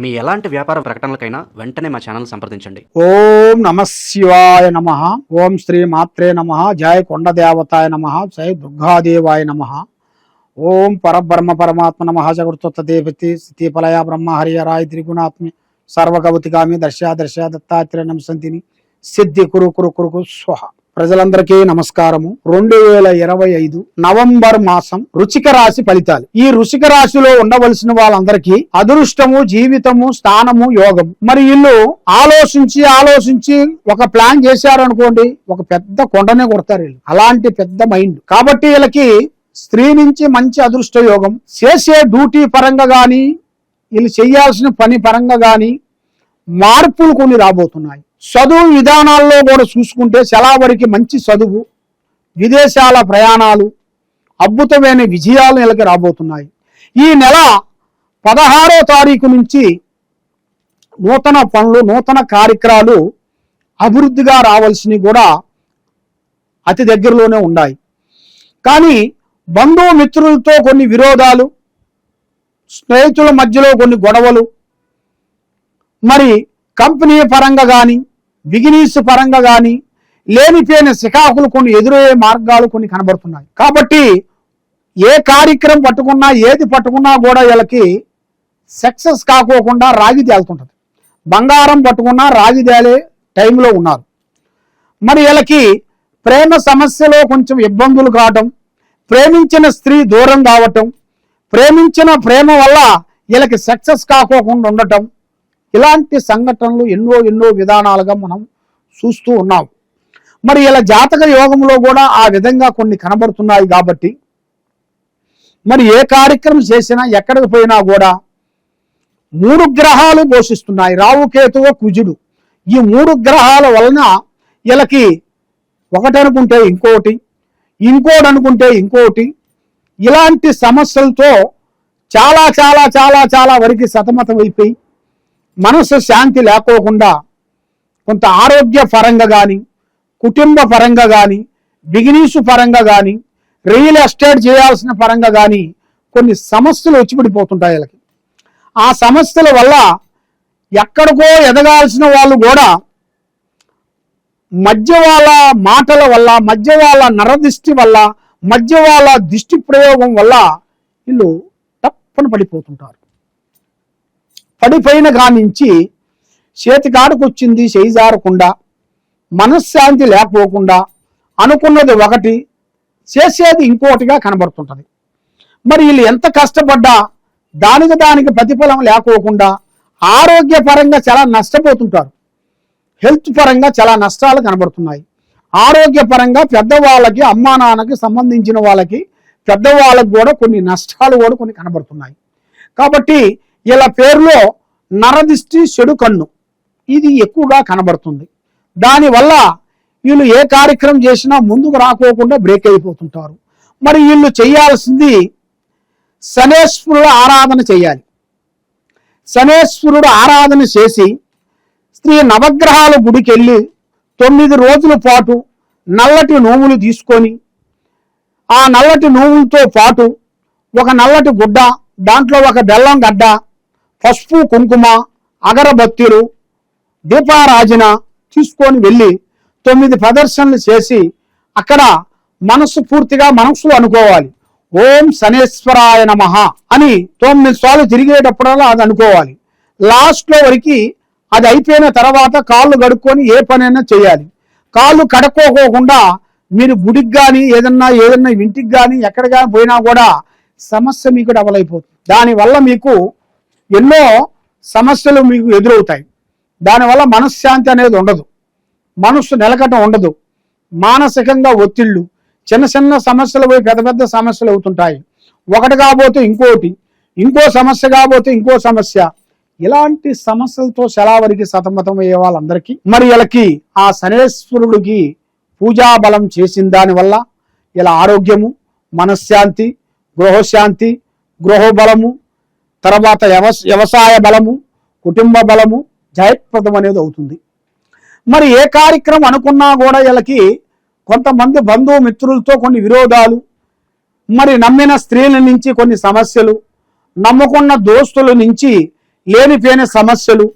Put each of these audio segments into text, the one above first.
మీ ఎలాంటి వ్యాపార ప్రకటనలకైనా వెంటనే మా ఛానల్ సంప్రదించండి. ఓం నమ శివాయ నమ ఓం శ్రీ మాత్రే నమ జయ కొండ దేవతాయ నమ జయ దుర్గాదేవాయ నమ. ఓం పరబ్రహ్మ పరమాత్మ నమ జగృత దేవతి స్థితిఫలయ బ్రహ్మ హరియరాయ త్రిగుణాత్మి సర్వగవతిగామి దర్శ దర్శ దత్తాత్రేయ నమసంతిని సిద్ధి కురు కురు కురు స్వహ. ప్రజలందరికీ నమస్కారము. రెండు వేల ఇరవై ఐదు నవంబర్ మాసం రుచిక రాశి ఫలితాలు. ఈ రుచిక రాశిలో ఉండవలసిన వాళ్ళందరికీ అదృష్టము జీవితము స్థానము యోగం మరి వీళ్ళు ఆలోచించి ఆలోచించి ఒక ప్లాన్ చేశారనుకోండి ఒక పెద్ద కొండనే కొడతారు వీళ్ళు. అలాంటి పెద్ద మైండ్. కాబట్టి వీళ్ళకి స్త్రీ నుంచి మంచి అదృష్ట యోగం. చేసే డ్యూటీ పరంగా గాని వీళ్ళు చేయాల్సిన పని పరంగా గాని మార్పులు కొన్ని రాబోతున్నాయి. చదువు విధానాల్లో కూడా చూసుకుంటే సెలవరికి మంచి చదువు విదేశాల ప్రయాణాలు అద్భుతమైన విజయాలు నెలకి రాబోతున్నాయి. ఈ నెల పదహారో తారీఖు నుంచి నూతన పనులు నూతన కార్యక్రమాలు అభివృద్ధిగా రావాల్సినవి కూడా అతి దగ్గరలోనే ఉన్నాయి. కానీ బంధుమిత్రులతో కొన్ని విరోధాలు స్నేహితుల మధ్యలో కొన్ని గొడవలు మరి కంపెనీ పరంగా కానీ బిగినీస్ పరంగా కానీ లేనిపోయిన శిఖాకులు కొన్ని ఎదురయ్యే మార్గాలు కొన్ని కనబడుతున్నాయి. కాబట్టి ఏ కార్యక్రమం పట్టుకున్నా ఏది పట్టుకున్నా కూడా వీళ్ళకి సక్సెస్ కాకోకుండా రాగి తేలుతుంటుంది. బంగారం పట్టుకున్నా రాగి తేలే టైంలో ఉన్నారు. మరి వీళ్ళకి ప్రేమ సమస్యలో కొంచెం ఇబ్బందులు కావటం ప్రేమించిన స్త్రీ దూరం కావటం ప్రేమించిన ప్రేమ వల్ల వీళ్ళకి సక్సెస్ కాకోకుండా ఉండటం ఇలాంటి సంఘటనలు ఎన్నో ఎన్నో విధానాలుగా మనం చూస్తూ ఉన్నాం. మరి ఇలా జాతక యోగంలో కూడా ఆ విధంగా కొన్ని కనబడుతున్నాయి కాబట్టి మరి ఏ కార్యక్రమం చేసినా ఎక్కడికి పోయినా కూడా మూడు గ్రహాలు పోషిస్తున్నాయి. రావుకేతువు కుజుడు. ఈ మూడు గ్రహాల వలన వీళ్ళకి ఒకటి అనుకుంటే ఇంకోటి ఇంకోటి అనుకుంటే ఇంకోటి ఇలాంటి సమస్యలతో చాలా చాలా చాలా చాలా వరకు సతమతం అయిపోయి మనసు శాంతి లేకోకుండా కొంత ఆరోగ్య పరంగా కానీ కుటుంబ పరంగా కానీ బిగినీసు పరంగా కానీ రియల్ ఎస్టేట్ చేయాల్సిన పరంగా కానీ కొన్ని సమస్యలు వచ్చిపడిపోతుంటాయి వీళ్ళకి. ఆ సమస్యల వల్ల ఎక్కడికో ఎదగాల్సిన వాళ్ళు కూడా మధ్య వాళ్ళ మాటల వల్ల మధ్య వాళ్ళ నరదృష్టి వల్ల మధ్య వాళ్ళ దిష్టి ప్రయోగం వల్ల వీళ్ళు తప్పన పడిపోతుంటారు. పడిపోయిన కానించి చేతికాడకు వచ్చింది చేయిజారకుండా మనశ్శాంతి లేకపోకుండా అనుకున్నది ఒకటి చేసేది ఇంకోటిగా కనబడుతుంటుంది. మరి వీళ్ళు ఎంత కష్టపడ్డా దానికి దానికి ప్రతిఫలం లేకోకుండా ఆరోగ్యపరంగా చాలా నష్టపోతుంటారు. హెల్త్ పరంగా చాలా నష్టాలు కనబడుతున్నాయి. ఆరోగ్యపరంగా పెద్దవాళ్ళకి అమ్మా నాన్నకి సంబంధించిన వాళ్ళకి పెద్దవాళ్ళకి కూడా కొన్ని నష్టాలు కూడా కొన్ని కనబడుతున్నాయి. కాబట్టి ఇలా పేరులో నరదిష్టి చెడు కన్ను. ఇది ఎక్కువగా కనబడుతుంది. దానివల్ల వీళ్ళు ఏ కార్యక్రమం చేసినా ముందుకు రాకోకుండా బ్రేక్ అయిపోతుంటారు. మరి వీళ్ళు చేయాల్సింది శనేశ్వరుడు ఆరాధన చేయాలి. శనేశ్వరుడు ఆరాధన చేసి స్త్రీ నవగ్రహాల గుడికి వెళ్ళి తొమ్మిది రోజుల పాటు నల్లటి నోములు తీసుకొని ఆ నల్లటి నోములతో పాటు ఒక నల్లటి గుడ్డ దాంట్లో ఒక బెల్లం గడ్డ పసుపు కుంకుమ అగరబత్తీలు దీపారాజన తీసుకొని వెళ్ళి తొమ్మిది ప్రదర్శనలు చేసి అక్కడ మనస్సు పూర్తిగా మనస్సు అనుకోవాలి. ఓం శనేశ్వరాయ నమ అని తొమ్మిది సార్లు తిరిగేటప్పుడల్లా అది అనుకోవాలి. లాస్ట్లో వరకు అది అయిపోయిన తర్వాత కాళ్ళు కడుక్కొని ఏ పనైనా చేయాలి. కాళ్ళు కడుక్కోకోకుండా మీరు గుడికి కానీ ఏదన్నా ఏదన్నా ఇంటికి కానీ ఎక్కడ కానీ పోయినా కూడా సమస్య మీకు డబల్ అయిపోతుంది. దానివల్ల మీకు ఎన్నో సమస్యలు మీకు ఎదురవుతాయి. దానివల్ల మనశ్శాంతి అనేది ఉండదు. మనస్సు నిలకటం ఉండదు. మానసికంగా ఒత్తిళ్ళు చిన్న చిన్న సమస్యలు పోయి పెద్ద పెద్ద సమస్యలు అవుతుంటాయి. ఒకటి కాబోతే ఇంకోటి ఇంకో సమస్య కాబోతే ఇంకో సమస్య. ఇలాంటి సమస్యలతో సెలవరికి సతమతం అయ్యే వాళ్ళందరికీ మరి వీళ్ళకి ఆ శనేశ్వరుడికి పూజా బలం చేసిన దానివల్ల ఇలా ఆరోగ్యము మనశ్శాంతి గృహశాంతి గృహబలము తర్వాత వ్యవసాయ బలము కుటుంబ బలము జయప్రదం అనేది అవుతుంది. మరి ఏ కార్యక్రమం అనుకున్నా కూడా వీళ్ళకి కొంతమంది బంధుమిత్రులతో కొన్ని విరోధాలు మరి నమ్మిన స్త్రీల నుంచి కొన్ని సమస్యలు నమ్ముకున్న దోస్తుల నుంచి లేనిపోయిన సమస్యలు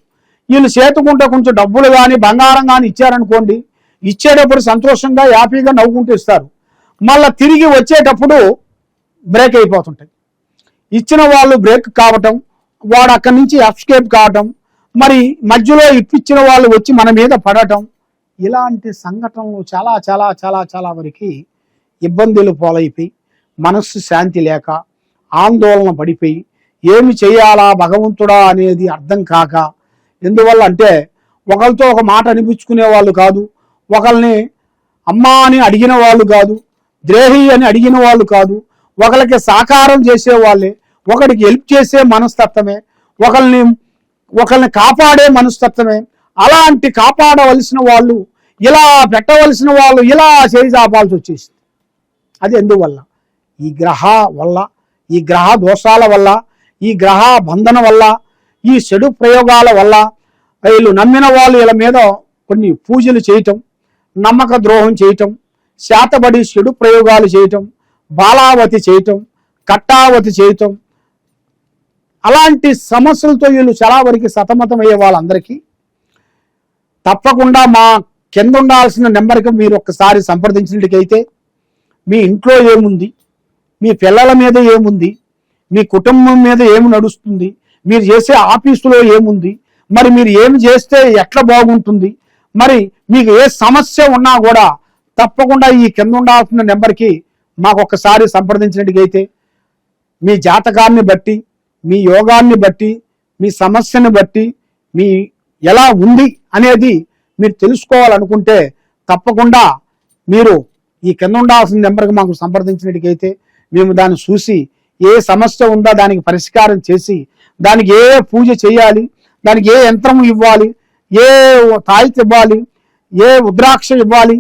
వీళ్ళు చేతుకుంటే కొంచెం డబ్బులు కానీ బంగారం కానీ ఇచ్చారనుకోండి ఇచ్చేటప్పుడు సంతోషంగా హ్యాపీగా నవ్వుకుంటూ ఇస్తారు. మళ్ళీ తిరిగి వచ్చేటప్పుడు బ్రేక్ అయిపోతుంటాయి. ఇచ్చిన వాళ్ళు బ్రేక్ కావటం వాడు అక్కడి నుంచి అప్స్కేప్ కావటం మరి మధ్యలో ఇప్పించిన వాళ్ళు వచ్చి మన మీద పడటం ఇలాంటి సంఘటనలు చాలా చాలా చాలా చాలా వరకు ఇబ్బందులు పాలైపోయి మనస్సు శాంతి లేక ఆందోళన పడిపోయి ఏమి చేయాలా భగవంతుడా అనేది అర్థం కాక ఎందువల్ల అంటే ఒకరితో ఒక మాట అనిపించుకునే వాళ్ళు కాదు ఒకరిని అమ్మా అని అడిగిన వాళ్ళు కాదు ద్రేహి అని అడిగిన వాళ్ళు కాదు ఒకరికి సాకారం చేసే వాళ్ళే ఒకరికి హెల్ప్ చేసే మనస్తత్వమే ఒకరిని ఒకరిని కాపాడే మనస్తత్వమే. అలాంటి కాపాడవలసిన వాళ్ళు ఇలా పెట్టవలసిన వాళ్ళు ఇలా చేయి చాపాల్సి వచ్చేసింది. అది ఎందువల్ల? ఈ గ్రహ వల్ల ఈ గ్రహ దోషాల వల్ల ఈ గ్రహ బంధన వల్ల ఈ చెడు ప్రయోగాల వల్ల వీళ్ళు నమ్మిన వాళ్ళు వీళ్ళ మీద కొన్ని పూజలు చేయటం నమ్మక ద్రోహం చేయటం శాతబడి చెడు ప్రయోగాలు చేయటం బాలావతి చేయటం కట్టావతి చేయటం అలాంటి సమస్యలతో వీళ్ళు చాలా వరకు సతమతం అయ్యే వాళ్ళందరికీ తప్పకుండా మా కింద ఉండాల్సిన నెంబర్కి మీరు ఒక్కసారి సంప్రదించినట్టుకైతే మీ ఇంట్లో ఏముంది మీ పిల్లల మీద ఏముంది మీ కుటుంబం మీద ఏమి నడుస్తుంది మీరు చేసే ఆఫీసులో ఏముంది మరి మీరు ఏమి చేస్తే ఎట్లా బాగుంటుంది మరి మీకు ఏ సమస్య ఉన్నా కూడా తప్పకుండా ఈ కింద ఉండాల్సిన నెంబర్కి మాకు ఒక్కసారి సంప్రదించినట్టుగైతే మీ జాతకాన్ని బట్టి మీ యోగాన్ని బట్టి మీ సమస్యను బట్టి మీ ఎలా ఉంది అనేది మీరు తెలుసుకోవాలనుకుంటే తప్పకుండా మీరు ఈ కింద ఉండాల్సిన నెంబర్కి మాకు సంప్రదించినట్టుకైతే మేము దాన్ని చూసి ఏ సమస్య ఉందో దానికి పరిష్కారం చేసి దానికి ఏ పూజ చేయాలి దానికి ఏ యంత్రం ఇవ్వాలి ఏ తాయిత్ ఇవ్వాలి ఏ ఉద్రాక్ష ఇవ్వాలి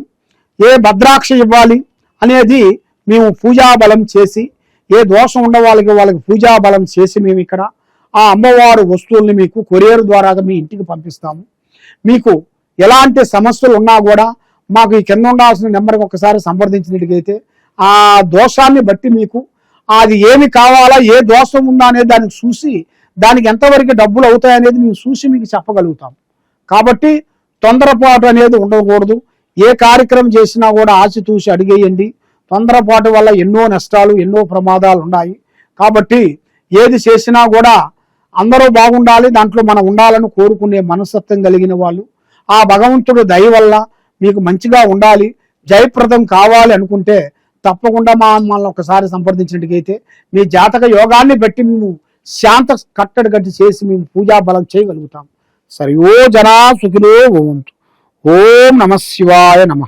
ఏ భద్రాక్ష ఇవ్వాలి అనేది మేము పూజా బలం చేసి ఏ దోషం ఉన్న వాళ్ళకి వాళ్ళకి పూజాబలం చేసి మేము ఇక్కడ ఆ అమ్మవారు వస్తువుల్ని మీకు కొరియర్ ద్వారా మీ ఇంటికి పంపిస్తాము. మీకు ఎలాంటి సమస్యలు ఉన్నా కూడా మాకు ఈ కింద ఉండాల్సిన నెంబర్కి ఒకసారి సంప్రదించినట్టుగైతే ఆ దోషాన్ని బట్టి మీకు అది ఏమి కావాలా ఏ దోషం ఉందా అనేది దాన్ని చూసి దానికి ఎంతవరకు డబ్బులు అవుతాయనేది మేము చూసి మీకు చెప్పగలుగుతాం. కాబట్టి తొందరపాటు అనేది ఉండకూడదు. ఏ కార్యక్రమం చేసినా కూడా ఆచితూసి అడిగేయండి. తొందరపాటు వల్ల ఎన్నో నష్టాలు ఎన్నో ప్రమాదాలు ఉన్నాయి కాబట్టి ఏది చేసినా కూడా అందరూ బాగుండాలి దాంట్లో మనం ఉండాలని కోరుకునే మనస్తత్వం కలిగిన వాళ్ళు. ఆ భగవంతుడు దయ వల్ల మీకు మంచిగా ఉండాలి జయప్రదం కావాలి అనుకుంటే తప్పకుండా మా మమ్మల్ని ఒకసారి సంప్రదించినట్టుకైతే మీ జాతక యోగాన్ని బట్టి మేము శాంత కట్టడి గట్టి చేసి మేము పూజా బలం చేయగలుగుతాం. సరే ఓ జనా సుఖిలో ఓం నమ శివాయ నమ.